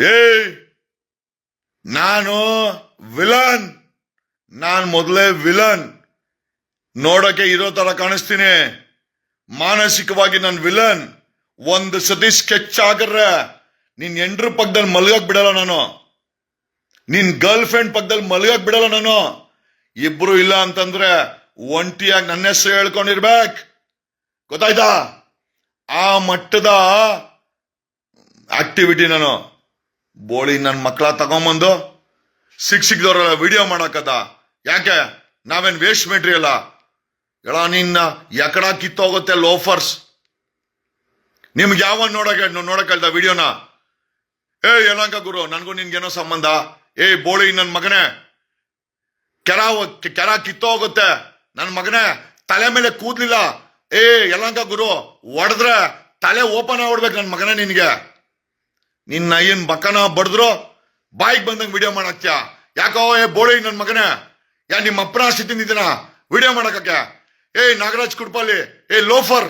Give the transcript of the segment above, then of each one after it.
ಏಯ್! ನಾನು ವಿಲನ್! ನಾನು ಮೊದಲೇ ವಿಲನ್! ನೋಡಕ್ಕೆ ಇರೋ ತರ ಕಾಣಿಸ್ತೀನಿ. ಮಾನಸಿಕವಾಗಿ ನಾನು ವಿಲನ್. ಒಂದು ಸತಿ ಸ್ಕೆಚ್ ಆಗರ್ರೆ, ನಿನ್ ಎಂಡ್ರ ಪಕ್ಕದಲ್ಲಿ ಮಲಗಕ್ ಬಿಡಲ್ಲ ನಾನು. ನಿನ್ ಗರ್ಲ್ ಫ್ರೆಂಡ್ ಪಕ್ಕದಲ್ಲಿ ಮಲಗಕ್ ಬಿಡಲ್ಲ ನಾನು. ಇಬ್ರು ಇಲ್ಲ ಅಂತಂದ್ರೆ ಒಂಟಿಯಾಗಿ ನನ್ನ ಹೆಸರು ಹೇಳ್ಕೊಂಡಿರ್ಬೇಕು. ಗೊತ್ತಾಯ್ತಾ? ಆ ಮಟ್ಟದ ಆಕ್ಟಿವಿಟಿ ನಾನು. ಬೋಳಿ ನನ್ನ ಮಕ್ಕಳ ತಗೊಂಬಂದು ಸಿಕ್ ಸಿಕ್ದವ್ರಲ್ಲ ವಿಡಿಯೋ ಮಾಡಕ್ಕದ ಯಾಕೆ? ನಾವೇನ್ ವೇಸ್ಟ್ ಅಲ್ಲ? ಎಳ ನಿನ್ನ ಎಕಡ ಕಿತ್ತೋಗುತ್ತೆ ಲೋಫರ್ಸ್ ನಿಮ್ಗೆ ಯಾವ ನೋಡಕ್ಕೆ ನೋಡಕ್ಕಲ್ದ ವಿಡಿಯೋನ ಏ ಯಲಾಂಕ ಗುರು, ನನಗೂ ನಿನ್ಗೇನೋ ಸಂಬಂಧ? ಏ, ಬೋಳಿ ನನ್ನ ಮಗನೇ! ಕೆರ ಕೆರ ಕಿತ್ತೋಗುತ್ತೆ ನನ್ನ ಮಗನೇ, ತಲೆ ಮೇಲೆ ಕೂದ್ಲಿಲ್ಲ? ಏ ಯಲಾಂಕ ಗುರು ಹೊಡೆದ್ರೆ ತಲೆ ಓಪನ್ ಆಗ್ಬಿಡ್ಬೇಕು ನನ್ನ ಮಗನೇ ನಿನ್ಗೆ. ನಿನ್ನ ಏನ್ ಬಕನ ಬಡದ್ರು? ಬಾಯಿಗೆ ಬಂದಂಗ್ ವಿಡಿಯೋ ಮಾಡಾಕ್ತ್ಯ? ಯಾಕೋ, ಏ, ಬೋಳಿ ನನ್ ಮಗನೇ? ಯಾ, ನಿಮ್ಮ ಅಪ್ಪನ ಆಸ್ತಿ ತಿಂದಿದ್ದೀನ? ವಿಡಿಯೋ ಮಾಡಕ್ಕೆ ಏ, ನಾಗರಾಜ್ ಕುಡ್ಪಾಲಿ, ಏ, ಲೋಫರ್,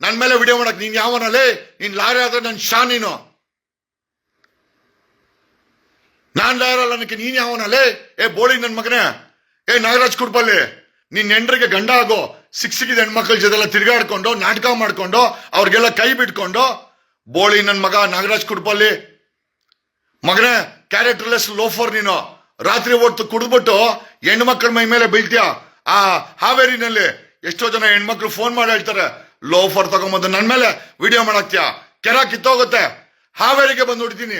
ನನ್ ಮೇಲೆ ವಿಡಿಯೋ ಮಾಡಕ್ ನೀನ್ ಯಾವನಲ್ಲಿ ನೀನ್ ಲಾರಿ ಆದ್ರೆ ನನ್ ಶಾ ನೀನು? ನಾನ್ ಲಾಯರ್ ಅಲ್ಲ ನನಗೆ ನೀನ್ ಯಾವನಲ್ಲಿ ಏ, ಬೋಳಿ ನನ್ ಮಗನೇ? ಏ, ನಾಗರಾಜ್ ಕುಡ್ಪಾಲಿ, ನಿನ್ ಹೆಂಡ್ರಿಗೆ ಗಂಡ ಆಗೋ ಸಿಕ್ಸಿಗಿದ ಹೆಣ್ಮಕ್ಳ ಜೊತೆಲ್ಲ ತಿರ್ಗಾಡ್ಕೊಂಡು, ನಾಟಕ ಮಾಡ್ಕೊಂಡು, ಅವ್ರಿಗೆಲ್ಲ ಕೈ ಬಿಟ್ಕೊಂಡು ಬೋಳಿ ನನ್ನ ಮಗ ನಾಗರಾಜ್ ಕುಡ್ಪಲ್ಲಿ ಮಗನೇ ಕ್ಯಾರೆಕ್ಟರ್ಲೆಸ್ ಲೋಫರ್ ನೀನು. ರಾತ್ರಿ ಹೊತ್ತು ಕುಡಿದ್ಬಿಟ್ಟು ಹೆಣ್ಮಕ್ಳ ಮೈ ಮೇಲೆ ಬೀಳ್ತೀಯ? ಆ ಹಾವೇರಿನಲ್ಲಿ ಎಷ್ಟೋ ಜನ ಹೆಣ್ಮಕ್ಳು ಫೋನ್ ಮಾಡಿ ಹೇಳ್ತಾರೆ ಲೋಫರ್ ತಗೊಂಬಂದು ನನ್ನ ಮೇಲೆ ವಿಡಿಯೋ ಮಾಡಾಕ್ತೀಯ? ಕೆರ ಕಿತ್ತೋಗುತ್ತೆ. ಹಾವೇರಿಗೆ ಬಂದು ಹೊಡಿತೀನಿ.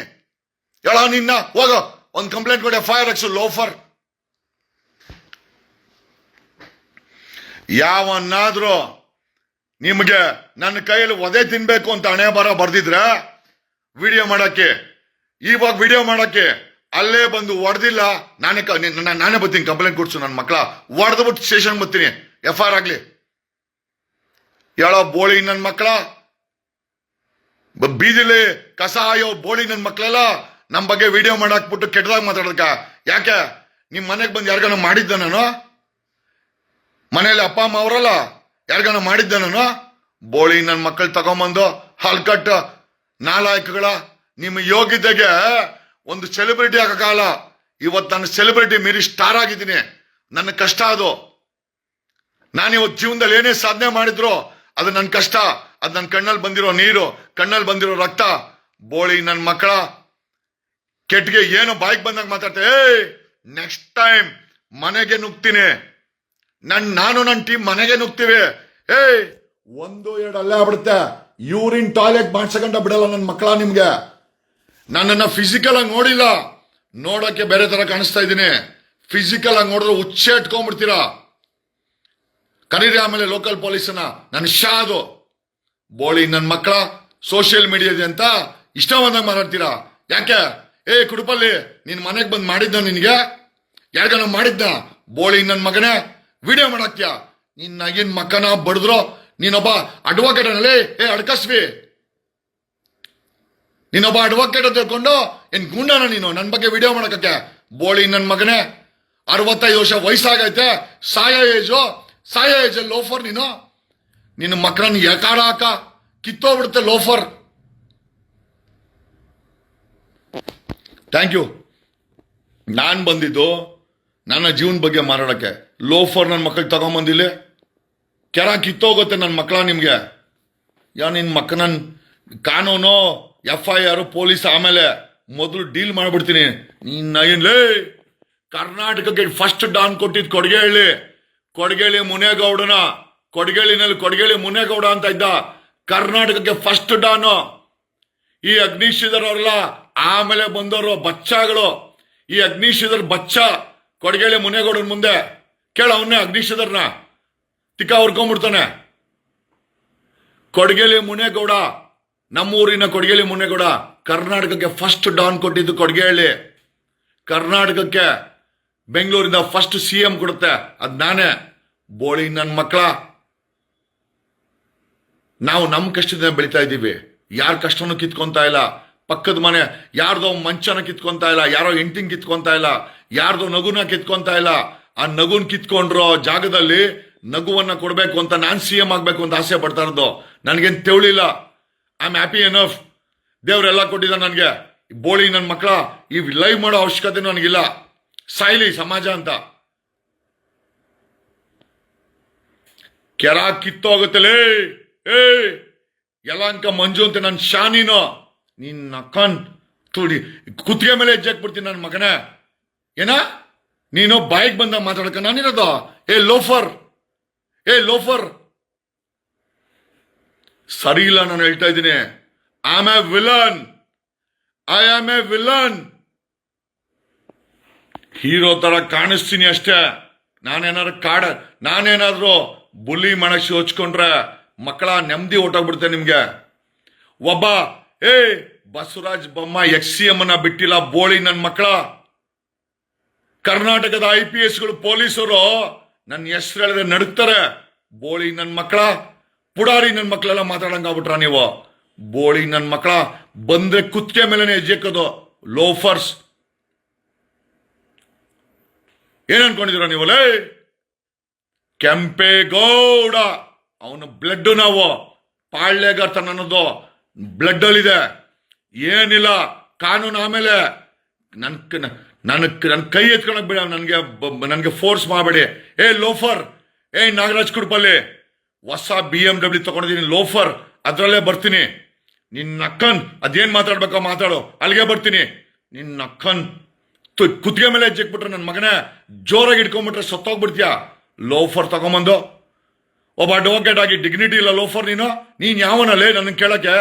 ಹೇಳ ನಿನ್ನ, ಹೋಗೋ. ಒಂದು ಕಂಪ್ಲೇಂಟ್ ಕೊಡಿ ಫೈರ್ ಎಕ್ಸು ಲೋಫರ್ ಯಾವನ್ನಾದ್ರೂ ನಿಮಗೆ ನನ್ನ ಕೈಯಲ್ಲಿ ಒದೆ ತಿನ್ಬೇಕು ಅಂತ ಹಣೆ ಬರ ಬರ್ದಿದ್ರೆ? ವಿಡಿಯೋ ಮಾಡಕ್ಕೆ. ಇವಾಗ ವಿಡಿಯೋ ಮಾಡಕ್ಕೆ. ಅಲ್ಲೇ ಬಂದು ಹೊಡೆದಿಲ್ಲ ನಾನೇ ನಾನೇ ಬರ್ತೀನಿ, ಕಂಪ್ಲೇಂಟ್ ಕೊಡ್ಸು ನನ್ನ ಮಕ್ಕಳ ಹೊಡೆದ್ಬಿಟ್ಟು ಸ್ಟೇಷನ್ ಬರ್ತೀನಿ. ಎಫ್ ಆರ್ ಆಗ್ಲಿ. ಹೇಳೋ ಬೋಳಿ ನನ್ನ ಮಕ್ಕಳ ಬೀದಿಲಿ ಕಸ ಆಯೋ ಬೋಳಿ ನನ್ನ ಮಕ್ಕಳೆಲ್ಲ ನಮ್ಮ ಬಗ್ಗೆ ವಿಡಿಯೋ ಮಾಡಾಕ್ಬಿಟ್ಟು ಕೆಟ್ಟದಾಗ ಮಾತಾಡೋದಕ್ಕ. ಯಾಕೆ? ನಿಮ್ಮ ಮನೆಗೆ ಬಂದು ಯಾರಿಗಾನ ಮಾಡಿದ್ದ ನಾನು? ಮನೆಯಲ್ಲಿ ಅಪ್ಪ, ಅಮ್ಮ ಅವರಲ್ಲ? ಯಾರಿಗಾನ ಮಾಡಿದ್ದ ನಾನು ಬೋಳಿ ನನ್ನ ಮಕ್ಕಳು ತಗೊಂಬಂದು ಹಲ್ಕಟ್ಟ ನಾಲಾಯಕಗಳ, ನಿಮ್ಮ ಯೋಗ್ಯತೆಗೆ ಒಂದು ಸೆಲೆಬ್ರಿಟಿ ಆಗಕಾಲ ಇವತ್ತು ನಾನು ಸೆಲೆಬ್ರಿಟಿ ಮೀರಿ ಸ್ಟಾರ್ ಆಗಿದ್ದೀನಿ. ನನ್ನ ಕಷ್ಟ ಅದು. ನಾನು ಇವತ್ತು ಜೀವನದಲ್ಲಿ ಏನೇ ಸಾಧನೆ ಮಾಡಿದ್ರು ಅದು ನನ್ನ ಕಷ್ಟ. ಅದು ನನ್ನ ಕಣ್ಣಲ್ಲಿ ಬಂದಿರೋ ನೀರು ಕಣ್ಣಲ್ಲಿ ಬಂದಿರೋ ರಕ್ತ. ಬೋಳಿ ನನ್ನ ಮಕ್ಕಳ ಕೆಟ್ಟಿಗೆ ಏನು ಬಾಯಿಗೆ ಬಂದಾಗ ಮಾತಾಡ್ತೆ ನೆಕ್ಸ್ಟ್ ಟೈಮ್ ಮನೆಗೆ ನುಗ್ತೀನಿ. ನನ್, ನಾನು ನನ್ನ ಟೀಮ್ ಮನೆಗೆ ನುಗ್ತೀವಿ. ಏಯ್, ಒಂದು, ಎರಡು ಅಲ್ಲೇ ಆಗ್ಬಿಡುತ್ತೆ. ಯೂರಿನ್, ಟಾಯ್ಲೆಟ್ ಮಾಡ್ಸಕೊಂಡ ಬಿಡಲ್ಲ ನನ್ನ ಮಕ್ಕಳ ನಿಮ್ಗೆ. ನನ್ನನ್ನು ಫಿಸಿಕಲ್ ಆಗಿ ನೋಡಿಲ್ಲ. ನೋಡೋಕೆ ಬೇರೆ ತರ ಕಾಣಿಸ್ತಾ ಇದ್ದೀನಿ. ಫಿಸಿಕಲ್ ಆಗಿ ನೋಡಿದ್ರೆ ಉಚ್ಚೆ ಇಟ್ಕೊಂಡ್ಬಿಡ್ತೀರಾ ಕರೀರಿ ಆಮೇಲೆ ಲೋಕಲ್ ಪೊಲೀಸನ್ನ ನನ್ನ ಶಾ ಅದು ಬೋಳಿ ನನ್ನ ಮಕ್ಕಳ ಸೋಷಿಯಲ್ ಮೀಡಿಯಾದೆ ಅಂತ ಇಷ್ಟ ಬಂದಾಗ ಮಾತಾಡ್ತೀರಾ? ಯಾಕೆ? ಏ, ಕುಡುಪಲ್ಲಿ ನಿನ್ನ ಮನೆಗೆ ಬಂದು ಮಾಡಿದ್ದ ನಿನಗೆ? ಯಾರಿಗಾನ ಮಾಡಿದ್ದ ಬೋಳಿ ನನ್ನ ಮಗನೇ? ವಿಡಿಯೋ ಮಾಡಕ್ಯ? ನಿನ್ನ ಏನ್ ಮಕ್ಕನ ಬಡಿದ್ರು? ನೀನೊಬ್ಬ ಅಡ್ವೊಕೇಟ್ ಅನ್ನಲೇ ಏ, ಅಡ್ಕಸ್ವಿ. ನೀನೊಬ್ಬ ಅಡ್ವೊಕೇಟ್ ತಿಳ್ಕೊಂಡು ಏನ್ ಗುಂಡನ ನೀನು? ನನ್ನ ಬಗ್ಗೆ ವಿಡಿಯೋ ಮಾಡಕ್ಕೆ ಬೋಳಿ ನನ್ನ ಮಗನೇ. ಅರವತ್ತೈದು ವರ್ಷ ವಯಸ್ಸಾಗೈತೆ. ಸಾಯ ಏಜು? ಸಾಯ ಏಜ್ ಲೋಫರ್ ನೀನು? ನಿನ್ನ ಮಕ್ಕಳನ್ನ ಎಕಾಡ ಹಾಕ. ಕಿತ್ತೋಗ್ಬಿಡುತ್ತೆ ಲೋಫರ್. ಥ್ಯಾಂಕ್ ಯು ನಾನು ಬಂದಿದ್ದು ನನ್ನ ಜೀವನ ಬಗ್ಗೆ ಮಾತಾಡಕ್ಕೆ. ಲೋಫರ್ ನನ್ನ ಮಕ್ಕಳಿಗೆ ತಗೊಂಬಂದಿಲ್ಲ. ಕೆರ ಕಿತ್ತೋಗುತ್ತೆ ನನ್ನ ಮಕ್ಕಳ ನಿಮಗೆ. ಯಾ ನಿನ್ನ ಮಕ್ಕ ನನ್ನ ಕಾನೂನು ಎಫ್ ಐ ಆರ್ ಪೊಲೀಸ್ ಆಮೇಲೆ ಮೊದಲು ಡೀಲ್ ಮಾಡಿಬಿಡ್ತೀನಿ. ನಿನ್ನ ಏನ್ಲೇ ಕರ್ನಾಟಕಕ್ಕೆ ಫಸ್ಟ್ ಡಾನ್ ಕೊಟ್ಟಿದ್ದು ಕೊಡಗೇಳಿ ಕೊಡಗೇಳಿ ಮುನೇಗೌಡನ. ಕೊಡಗೇಳಿನಲ್ಲಿ ಕೊಡಗೇಳಿ ಮುನೇಗೌಡ ಅಂತ ಇದ್ದ. ಕರ್ನಾಟಕಕ್ಕೆ ಫಸ್ಟ್ ಡಾನು. ಈ ಅಗ್ನಿಶ್ರೀಧರ್ ಅವರೆಲ್ಲ ಆಮೇಲೆ ಬಂದವರು ಬಚ್ಚಾಗಳು. ಈ ಅಗ್ನಿಶಿಧರ್ ಬಚ್ಚ. ಕೊಡಗೇಳಿ ಮುನೇಗೌಡನ ಮುಂದೆ ಕೇಳ ಅವನ್ನೇ ಅಗ್ನಿಶದರ್ನ ತಿಕ್ಕ ಹೊರ್ಕೊಂಡ್ಬಿಡ್ತಾನೆ ಕೊಡಗೇಲಿ ಮುನೇಗೌಡ ನಮ್ಮೂರಿನ ಕೊಡಗೇಲಿ ಮುನೇಗೌಡ ಕರ್ನಾಟಕಕ್ಕೆ ಫಸ್ಟ್ ಡಾನ್ ಕೊಟ್ಟಿದ್ದು ಕೊಡಗೇಳಿ. ಕರ್ನಾಟಕಕ್ಕೆ ಬೆಂಗಳೂರಿಂದ ಫಸ್ಟ್ ಸಿ ಎಂ ಕೊಡುತ್ತೆ. ಅದು ನಾನೇ. ಬೋಳಿ ನನ್ನ ಮಕ್ಕಳ ನಾವು ನಮ್ಮ ಕಷ್ಟದಿಂದ ಬೆಳಿತಾ ಇದ್ದೀವಿ. ಯಾರ ಕಷ್ಟನೂ ಕಿತ್ಕೊಂತ ಇಲ್ಲ. ಪಕ್ಕದ ಮನೆ, ಯಾರ್ದೋ ಮಂಚನ ಕಿತ್ಕೊಂತ ಇಲ್ಲ, ಯಾರೋ ಹೆಂಡ್ತಿನ ಕಿತ್ಕೊಂತ ಇಲ್ಲ, ಯಾರ್ದೋ ನಗುನ ಕಿತ್ಕೊಂತ ಇಲ್ಲ. ಆ ನಗುನ್ ಕಿತ್ಕೊಂಡ್ರೋ ಜಾಗದಲ್ಲಿ ನಗುವನ್ನ ಕೊಡಬೇಕು ಅಂತ ನಾನ್ ಸಿ ಎಂ ಆಗಬೇಕು ಅಂತ ಆಸೆ ಪಡ್ತಾ ಇರೋದು. ನನಗೇನು ತೆವಳಿಲ್ಲ. ಐ ಆಮ್ ಹ್ಯಾಪಿ ಎನಫ್ ದೇವ್ರೆಲ್ಲ ಕೊಟ್ಟಿದ್ದ ನನಗೆ. ಬೋಳಿ ನನ್ನ ಮಕ್ಕಳ ಈ ಲೈವ್ ಮಾಡೋ ಅವಶ್ಯಕತೆ ನನಗಿಲ್ಲ. ಸಾಯ್ಲಿ ಸಮಾಜ ಅಂತ. ಕೆರ ಕಿತ್ತೋಗುತ್ತಲೇ ಏ ಎಲ್ಲ ಅನ್ಕ ಮಂಜು ಅಂತ ನನ್ನ ಶಾನಿನೋ. ನಿನ್ನ ಕಣ್ ತುಡಿ, ಕುತ್ತಿಗೆ ಮೇಲೆ ಹೆಜ್ಜೆ ಹಾಕ್ಬಿಡ್ತೀನಿ ನನ್ನ ಮಗನೇ. ಏನ? ನೀನು ಬಾಯಿಗೆ ಬಂದ ಮಾತಾಡಕ ನಾನಿರೋದು. ಏ, ಲೋಫರ್. ಏ, ಲೋಫರ್. ಸರಿ ಇಲ್ಲ, ನಾನು ಹೇಳ್ತಾ ಇದ್ದೀನಿ. I am a villain I am a villain hero ತರ ಕಾಣಿಸ್ತೀನಿ ಅಷ್ಟೇ. ನಾನೇನಾದ್ರು ಕಾಡ, ನಾನೇನಾದ್ರು ಬುಲಿ ಮನಸ್ಸು ಯೋಚ್ಕೊಂಡ್ರೆ ಮಕ್ಕಳ ನೆಮ್ಮದಿ ಓಟೋಗ್ಬಿಡ್ತೇನೆ ನಿಮ್ಗೆ. ಒಬ್ಬ ಏ, Basavaraj Bomma ex C M ಬಿಟ್ಟಿಲ್ಲ ಬೋಳಿ ನನ್ನ ಮಕ್ಕಳ. ಕರ್ನಾಟಕದ ಐ ಪಿ ಎಸ್ಗಳು ಪೊಲೀಸರು ನನ್ನ ಹೆಸರು ಹೇಳಿದ್ರೆ ನಡುಕ್ತಾರೆ ಬೋಳಿ ನನ್ನ ಮಕ್ಕಳ. ಪುಡಾರಿ ನನ್ನ ಮಕ್ಕಳೆಲ್ಲ ಮಾತಾಡಂಗಾಗ್ಬಿಟ್ರ ನೀವು? ಬೋಳಿ ನನ್ನ ಮಕ್ಕಳ. ಬಂದ್ರೆ ಕುತ್ತಿಗೆ ಮೇಲೆ ಹೆಜ್ಜೆಕ್ಕದು ಲೋಫರ್ಸ್. ಏನ್ ಅನ್ಕೊಂಡಿದೀರ ನೀವು? ಲೇ! ಕೆಂಪೇಗೌಡ. ಅವನ ಬ್ಲಡ್ ನಾವು. ಪಾಳ್ಯಗಾರ್ತನ ನನ್ನದು. ಬ್ಲಡ್ ಅಲ್ಲಿದೆ ಏನಿಲ್ಲ, ಕಾನೂನು ಆಮೇಲೆ ನನ್ ನನ್ನ ನನ್ನ ಕೈ ಎತ್ಕೊಳಕ್ ಬಿಡ, ನನಗೆ ನನಗೆ ಫೋರ್ಸ್ ಮಾಡಬೇಡಿ. ಏ, ಲೋಫರ್! ಏ, ನಾಗರಾಜ್ ಕುಡ್ಪಲ್ಲಿ! ಹೊಸ ಬಿ ಎಂ ಡಬ್ಲ್ಯೂ ತಗೊಂಡಿದ್ದೀನಿ, ಲೋಫರ್! ಅದ್ರಲ್ಲೇ ಬರ್ತೀನಿ. ನಿನ್ನ ಅಕ್ಕನ್, ಅದೇನ್ ಮಾತಾಡ್ಬೇಕೋ ಮಾತಾಡು. ಅಲ್ಲಿಗೆ ಬರ್ತೀನಿ. ನಿನ್ನ ಅಕ್ಕನ್ ಕುತ್ತಿಗೆ ಮೇಲೆ ಹೆಜ್ಜೆಕ್ಬಿಟ್ರೆ ನನ್ನ ಮಗನೇ ಜೋರಾಗಿ ಇಟ್ಕೊಂಡ್ಬಿಟ್ರೆ ಸತ್ತೋಗ್ಬಿಡ್ತೀಯಾ? ಲೋಫರ್ ತಗೊಂಬಂದು. ಒಬ್ಬ ಅಡ್ವೊಕೇಟ್ ಆಗಿ ಡಿಗ್ನಿಟಿ ಇಲ್ಲ ಲೋಫರ್ ನೀನು. ನೀನ್ ಯಾವನಲ್ಲೇ ನನ್ನ ಕೇಳಕ್ಕೆ?